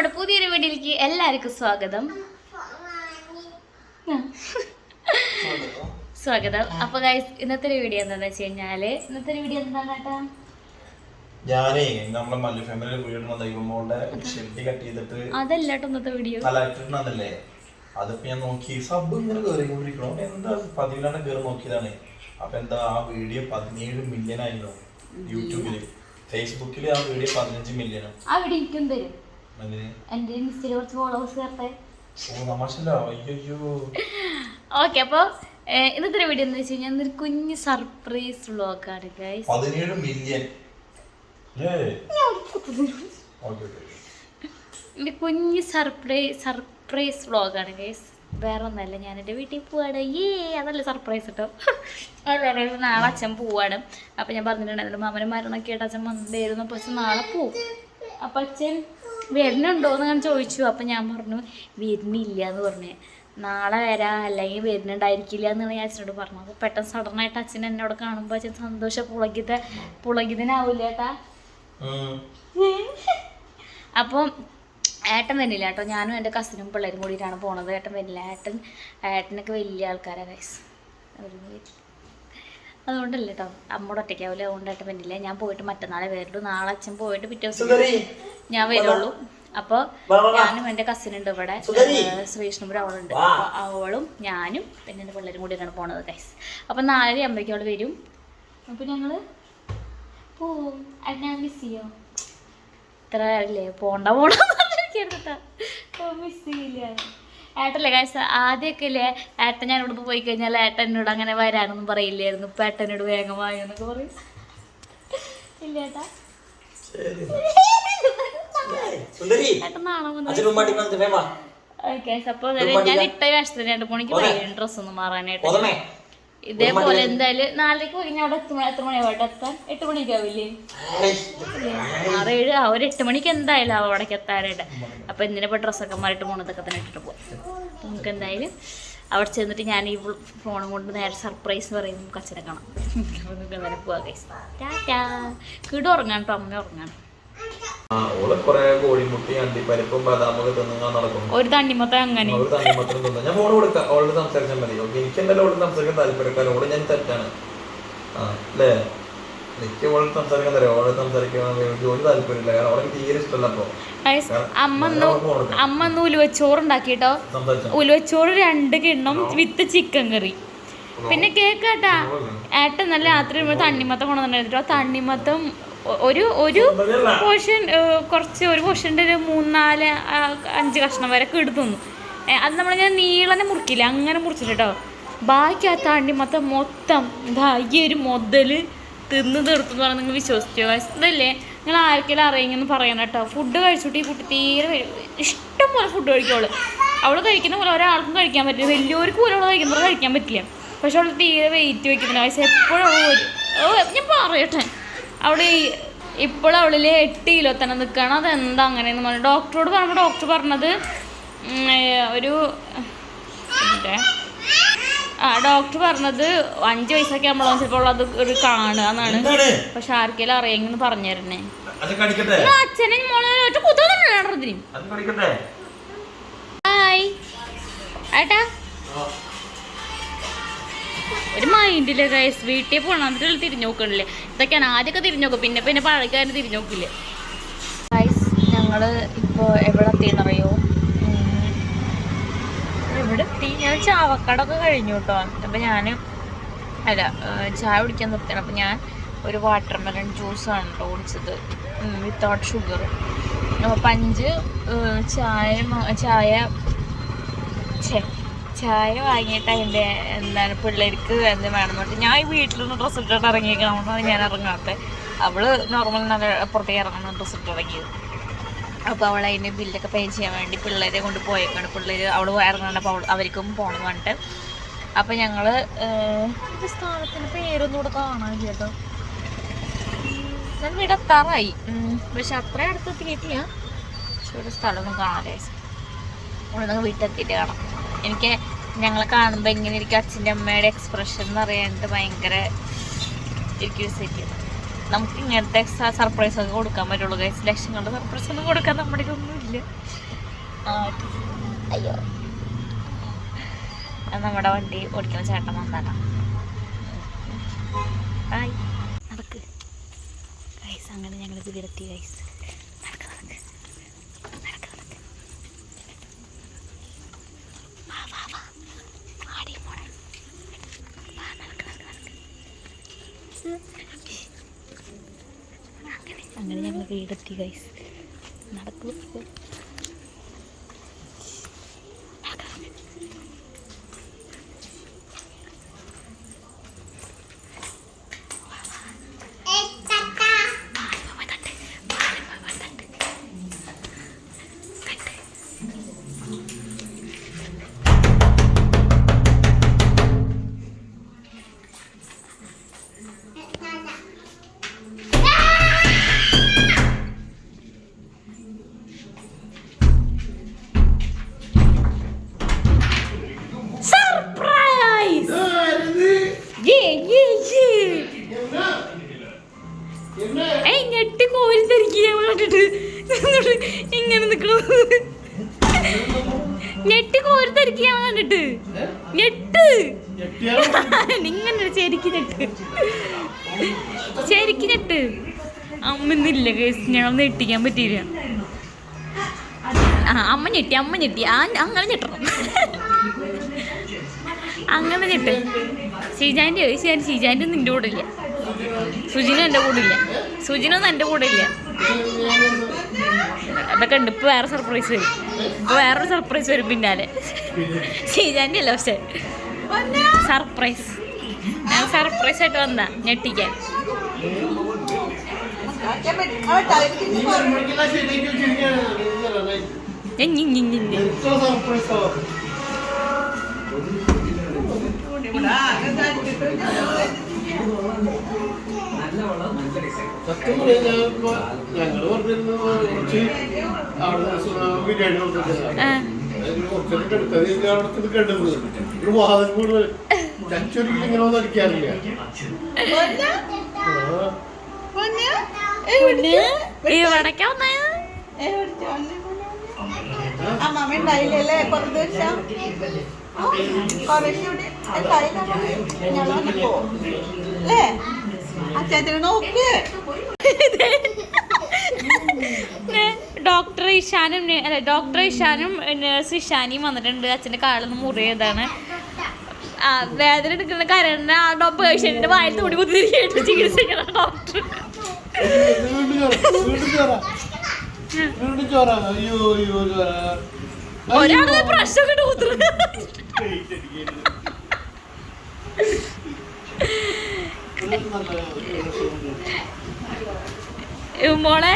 നമ്മുടെ പുതിയൊരു വീട്ടിലേക്ക് എല്ലാവർക്കും സ്വാഗതം. സ്വാഗതം. അപ്പൊ ഗൈസ് ഇന്നത്തെ ഒരു വീഡിയോ എന്താന്ന് വെച്ച് കഴിഞ്ഞാൽ ഇന്നത്തെ ഒരു വീഡിയോ എന്താ കേട്ടാ ഞാനേ നമ്മളെ മല്ലു ഫാമിലി വീടിന് ദൈവമോളുടെ ഷെഡ് കട്ട് ചെയ്തിട്ട് അതല്ലട്ടോ ഇന്നത്തെ വീഡിയോ. നല്ല ഇട്ടിട്ടുണ്ടല്ലേ അതിപ്പോ ഞാൻ നോക്കി സബ് ഇങ്ങനെ കയറിക്കൊണ്ടിരിക്കണോ എന്താ പതിവിലാണ് കയറി നോക്കിയതാണ്. അപ്പൊ എന്താ ആ വീഡിയോ പതിനേഴ് മില്യൺ ആയിരുന്നു യൂട്യൂബിൽ. ഫേസ്ബുക്കിൽ ആ വീഡിയോ പതിനഞ്ച് മില്യൺ ആ വീഡിയോ എന്റെ ഇൻസ്റ്റയിൽ കുറച്ച് ഫോളോവേഴ്സ് ഓക്കെ അപ്പോൾ ഇന്നത്തെ ഒരു വീഡിയോ എന്ന് വെച്ച് കഴിഞ്ഞാൽ ഒരു കുഞ്ഞ് സർപ്രൈസ് വ്ളോഗാണ് ഗൈസ് പതിനേഴ് മില്യൺ കുഞ്ഞ് സർപ്രൈസ് സർപ്രൈസ് വ്ളോഗാണ് ഗൈസ് വേറെ ഒന്നല്ല ഞാൻ എന്റെ വീട്ടിൽ പോവാണ്. ഏ അതല്ല സർപ്രൈസ് കേട്ടോ അല്ല നാളെ അച്ഛൻ പോവാണ്. അപ്പം ഞാൻ പറഞ്ഞിട്ടുണ്ടായിരുന്നു മാമനും മരണമൊക്കെ ആയിട്ട് അച്ഛൻ വന്നിരുന്നു അപ്പോൾ അച്ഛൻ നാളെ പോവും. അപ്പം അച്ഛൻ വരുന്നുണ്ടോ എന്ന് ഞാൻ ചോദിച്ചു. അപ്പം ഞാൻ പറഞ്ഞു വരുന്നില്ല എന്ന് പറഞ്ഞു. നാളെ വരാം. അല്ലെങ്കിൽ വരുന്നുണ്ടായിരിക്കില്ല എന്നാണ് ഞാൻ അച്ഛനോട് പറഞ്ഞത് അപ്പോൾ പെട്ടെന്ന് സഡനായിട്ട് അച്ഛൻ എന്നോട് കാണുമ്പോൾ അച്ഛൻ സന്തോഷം പുളകിത പുളകിതനാവൂല ഏട്ടാ? അപ്പം ഏട്ടൻ വരില്ല കേട്ടോ. ഞാനും എന്റെ കസിനും പിള്ളേരും കൂടിയിട്ടാണ് പോണത്. ഏട്ടൻ വരില്ല. ഏട്ടൻ ഏട്ടനൊക്കെ വലിയ ആൾക്കാരാണ് ഗൈസ് അതുകൊണ്ടല്ല കേട്ടോ അമ്മോട് ഒറ്റയ്ക്കാവില്ല അതുകൊണ്ട് ഏട്ടൻ വരില്ല. ഞാൻ പോയിട്ട് മറ്റന്നാളെ വരുള്ളൂ നാളെ അച്ഛൻ പോയിട്ട് പിറ്റേ ദിവസം ഞാൻ വരുള്ളൂ. അപ്പോൾ ഞാനും എന്റെ കസിൻ ഉണ്ട് ഇവിടെ. ശ്രീകൃഷ്ണപുരം അവളുണ്ട് അവളും ഞാനും പിന്നെ എന്റെ പിള്ളേരും കൂടിയാണ് പോണത് ഗൈസ് അപ്പം നാലര ആകുമ്പോഴേക്കും അവൾ വരും. അപ്പോൾ ഞങ്ങൾ പോവും മിസ് ചെയ്യോ? ഇത്ര അല്ലേ പോണ്ട പോണ്ട മിസ് ചെയ്യില്ല? ഏട്ടല്ലേ കാശ് ആദ്യമൊക്കെ ഇല്ലേ ഏട്ടൻ ഞാൻ ഇവിടുന്ന് പോയി കഴിഞ്ഞാൽ ഏട്ടൻ എന്നോട് അങ്ങനെ വരാനൊന്നും പറയില്ലായിരുന്നു. ഇപ്പൊ ഏട്ടനോട് വേഗം വായെന്നൊക്കെ പറയും. ഇല്ല ഏട്ടാ. സുന്ദരി വന്നിട്ട് വേവാ ഓക്കെ ഞാൻ ഇട്ട വേഷത്തിന് രണ്ട് മണിക്ക് വരും ഡ്രസ്സ് ഒന്ന് മാറാനായിട്ട്. ഇതേപോലെ എന്തായാലും നാലരക്ക് പോയി അവിടെ എത്ര മണി എത്ര മണിയാവട്ടെ എത്താൻ? എട്ട് മണിക്കാവില്ലേ ആറ് ഏഴ് ആ ഒരു എട്ട് മണിക്ക് എന്തായാലും ആവും അവിടേക്ക് എത്താനായിട്ട്. അപ്പൊ എന്തിനാ ഇപ്പൊ ഡ്രസ്സൊക്കെ മാറിയിട്ട് പോണതൊക്കെ തന്നെ ഇട്ടിട്ട് പോകും നമുക്ക് എന്തായാലും അവിടെ ചെന്നിട്ട് ഞാൻ ഈ ഫോണും കൊണ്ട് നേരെ സർപ്രൈസ് പറയും നമുക്ക് അച്ഛനെ കാണാം. പോവാ നമുക്ക് എന്തായാലും പോവാം. ടാറ്റാ. കിട ഉറങ്ങാൻ കേട്ടോ അമ്മ ഉറങ്ങാൻ. ഒരു തണ്ണിമത്ത അങ്ങനെ. തിന്നു. ഞാൻ ഫോൺ കൊടുക്കാം അവളോട് സംസാരിച്ചാൽ മതി. ഓക്കെ എനിക്ക് എന്തായാലും അവളോട് സംസാരിക്കാൻ താല്പര്യക്കാരൻ ഞാൻ തെറ്റാണ്. ആ അല്ലേ? എനിക്ക് അവളോട് സംസാരിക്കാൻ തരാം. അവളോട് സംസാരിക്കാൻ ജോലി താല്പര്യമില്ല. കാരണം അവളെ തീരെ ഇഷ്ടമല്ല അപ്പൊ. അമ്മ ഇന്ന് ഉലുവച്ചോറ് ഉണ്ടാക്കിട്ടോ ഉലുവച്ചോറ് രണ്ട് കിണ്ണം വിത്ത് ചിക്കൻ കറി. പിന്നെ കേക്കാട്ടാ. കേട്ടാ ഏട്ടൻ നല്ല രാത്രി തണ്ണിമത്തം കൊണ്ടുവന്നിട്ടോ തണ്ണിമത്തം ഒരു ഒരു പോർഷൻ കുറച്ച് ഒരു പോർഷന്റെ ഒരു മൂന്നാൽ അഞ്ച് കഷ്ണം വരെ കിടത്തുന്നു അത് നമ്മൾ നമ്മളിങ്ങനെ നീളനെ മുറിക്കില്ല? അങ്ങനെ മുറിച്ചിട്ടോ ബാക്കി ആ താണ്ടി മൊത്തം മൊത്തം ഇതാ ഈ ഒരു മുതൽ തിന്ന് തീർത്തെന്ന് പറഞ്ഞാൽ നിങ്ങൾ വിശ്വസിച്ചോ? ഇതല്ലേ? നിങ്ങൾ ആർക്കെങ്കിലും അറിയെന്ന് പറയണം കേട്ടോ ഫുഡ് കഴിച്ചിട്ട് ഈ കുട്ടി തീരെ ഇഷ്ടം പോലെ ഫുഡ് കഴിക്കുള്ളൂ അവൾ കഴിക്കുന്ന പോലെ ഒരാൾക്കും കഴിക്കാൻ പറ്റില്ല. വലിയവർക്ക് പോലും അവൾ കഴിക്കുന്ന പോലെ കഴിക്കാൻ പറ്റില്ല. പക്ഷെ അവൾ തീരെ വെയിറ്റ് വയ്ക്കുന്നില്ല പക്ഷെ എപ്പോഴും ഓ ഞാൻ പറയട്ടെ. അവിടെ ഇപ്പോഴും അവളിൽ എട്ട് കിലോ തന്നെ നിൽക്കണം അതെന്താ അങ്ങനെയെന്ന് പറഞ്ഞു ഡോക്ടറോട് പറഞ്ഞപ്പോൾ ഡോക്ടർ പറഞ്ഞത് ഒരു ആ ഡോക്ടർ പറഞ്ഞത് അഞ്ച് വയസ്സൊക്കെ ആകുമ്പോൾ ചിലപ്പോൾ അത് ഒരു കാണുക എന്നാണ്. പക്ഷെ ആർക്കെങ്കിലും അറിയെങ്കിൽ പറഞ്ഞു തരണേ അച്ഛനെ മോളെ ഒറ്റ ഹായ് ഏട്ടാ? ഒരു മൈൻഡില്ല ഗൈസ് വീട്ടിൽ പോകണം എന്നിട്ട് തിരിഞ്ഞു നോക്കണില്ലേ? ഇതൊക്കെയാണ്. ആദ്യമൊക്കെ തിരിഞ്ഞു നോക്കും. പിന്നെ പിന്നെ പഴകാരൻ തിരിഞ്ഞു നോക്കില്ലേ? ഗൈസ് ഞങ്ങൾ ഇപ്പോൾ എവിടെ എത്തിയെന്നറിയോ എവിടെ എത്തി ഞാൻ ചാവക്കടൊക്കെ കഴിഞ്ഞു കേട്ടോ അപ്പം ഞാൻ അല്ല ചായ കുടിക്കാൻ നിർത്തിയാണ്. അപ്പം ഞാൻ ഒരു വാട്ടർ മെലൺ ജ്യൂസാണ് കേട്ടോ കുടിച്ചത്. വിത്തൗട്ട് ഷുഗർ പഞ്ച് ചായ ചായ ഛേ ചായ വാങ്ങിയിട്ട് അതിന്റെ എന്താണ് പിള്ളേർക്ക് എന്ത് വേണം പറഞ്ഞിട്ട് ഞാൻ ഈ വീട്ടിലൊന്ന് ഡ്രസ്സ് ഇട്ടിട്ട് ഇറങ്ങിയിരിക്കണമെന്നാണ് ഞാൻ ഇറങ്ങാത്തത് അവൾ നോർമൽ നല്ല പുറത്തേക്ക് ഇറങ്ങണം ഡ്രസ്സ് ഇട്ട് ഇറങ്ങിയത്. അപ്പോൾ അവൾ അതിന്റെ ബില്ലൊക്കെ പേ ചെയ്യാൻ വേണ്ടി പിള്ളേരെ കൊണ്ട് പോയേക്കാണ്. പിള്ളേർ അവൾ ഇറങ്ങണ്ടപ്പോൾ അവൾ അവർക്കും പോകണം പറഞ്ഞിട്ട്. അപ്പോൾ ഞങ്ങൾ സ്ഥാനത്തിന്റെ പേരൊന്നും കൂടെ കാണാൻ കേട്ടോ ഞാൻ ഇവിടെ എത്താറായി. പക്ഷെ അത്ര അടുത്ത് എത്തിയിട്ടില്ല. പക്ഷെ ഇവിടെ സ്ഥലമൊന്നും കാണാതെ ഇവിടെ വീട്ടിലെത്തിയിട്ട് കാണാം. എനിക്ക് ഞങ്ങളെ കാണുമ്പോൾ എങ്ങനെ ഇരിക്കും അച്ഛന്റെ അമ്മയുടെ എക്സ്പ്രഷൻ എന്ന് പറയാനായിട്ട് ഭയങ്കര നമുക്ക് ഇങ്ങനത്തെ എക്സ്ട്രാ സർപ്രൈസ് ഒക്കെ കൊടുക്കാൻ പറ്റുള്ളൂ ഗൈസ് ലക്ഷങ്ങളുടെ സർപ്രൈസ് ഒന്നും കൊടുക്കാൻ നമ്മുടെ ഒന്നുമില്ല അയ്യോ. നമ്മുടെ വണ്ടി ഓടിക്കുന്ന ചേട്ടൻ ഹായ് നടക്ക്. അങ്ങനെ ഞങ്ങൾ ഇതിലെത്തി ഗൈസ് നടക്ക് നടക്ക് നടക്ക് നടക്ക് വാ വാ വാ ആടി മോളെ വാ നടക്ക് നടക്ക് നടക്ക് അങ്ങനെ അങ്ങനെ ഞങ്ങൾ വീടെത്തി ഗൈസ് നടക്കൂ. ശരിക്ക് ഞെട്ട്. ശരിക്ക് ഞെട്ട്. അമ്മന്നില്ല കേസ് ഞങ്ങൾ ഞെട്ടിക്കാൻ പറ്റിയില്ല. ആ അമ്മ ഞെട്ടി അമ്മ ഞെട്ടി. ആ അങ്ങനെ ഞെട്ടണം. അങ്ങനെ ഞെട്ട്. ശ്രീജാന്റെ ശരി ശ്രീജാന്റെ ഒന്നും എന്റെ കൂടെ ഇല്ല. സുജിനും എന്റെ കൂടെ ഇല്ല. സുജിനൊന്നും എന്റെ കൂടെ ഇല്ല. അതൊക്കെ ഉണ്ട്. ഇപ്പൊ വേറെ സർപ്രൈസ് വരും. ഇപ്പൊ വേറൊരു സർപ്രൈസ് വരും പിന്നാലെ. ശ്രീജാന്റെ അല്ല പക്ഷെ സർപ്രൈസ് ഞാൻ സർപ്രൈസ് ആയിട്ട് വന്ന ഞെട്ടിക്കാൻ. സത്യം പറഞ്ഞാൽ ഞങ്ങൾ പറഞ്ഞിരുന്നു കുറച്ച് അവിടെ ബിരിയാണി കൊടുത്തിട്ടില്ല ആ, കുറച്ചൊക്കെ എടുത്തത് ഇത് അവിടെ ഇത് കണ്ടത് ഒരു വാദം കൂടുതൽ ചച്ചൊരിക്കലും ഇങ്ങനെ ഒന്നും അടിക്കാറില്ല ആ. പൊന്ന്, ഇവിടേക്കാ വന്നേ? അമ്മമ്മ ഉണ്ടായില്ലല്ലേ കുറച്ച് ദിവസം കുറച്ചുകൂടി ഉണ്ടായില്ല. ഞങ്ങൾ പോവും അല്ലേ? അച്ഛനെ നോക്ക്. ഡോക്ടർ ഇഷാനും അല്ല ഡോക്ടർ ഇഷാനും നേഴ്സ് ഇഷാനിയും വന്നിട്ടുണ്ട്. അച്ഛന്റെ നിന്ന് മുറിയതാണ് വേദന എടുക്കുന്ന കരണ്ട ആ ഡോ പേഷ്യന്റിന്റെ വായിൽ തുണി കുത്തിരിക്കായിട്ട് ചികിത്സിക്കണം ഡോക്ടർ ഒരാളെ പ്രശ്നം ഇട്ട് കുത്തുന്നു ഉമ്മോളെ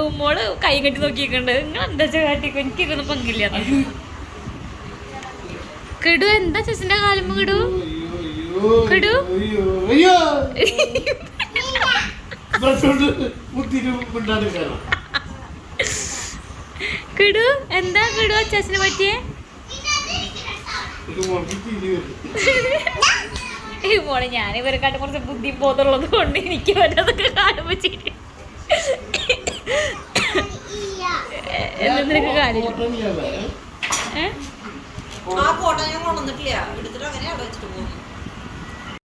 ഉമ്മോൾ കൈ കെട്ടി നോക്കിയിട്ടുണ്ട് നിങ്ങൾ എന്താ കാട്ടിക്കോ? എനിക്കൊന്നും പങ്കില്ല. കിടു എന്താ ചേച്ചിന്റെ കാലുമ്പ് കിടു? കിടു? കിടു എന്താ കിടു ചേച്ചിനെ പറ്റിയെ? ഈ മോളെ ഞാൻ ഇവരെക്കാട്ട് കുറച്ച് ബുദ്ധി ബോധമുള്ളത് കൊണ്ട് എനിക്ക് വരാതൊക്കെ കാണുമ്പോ ചിരി. എന്താ നിനക്ക് കാര്യം ആ ഫോട്ടോ ഞാൻ കൊണ്ടുവന്നിട്ടില്ല. എടുത്തിട്ട് അങ്ങനെ അവിടെ വെച്ചിട്ട് പോകുന്നു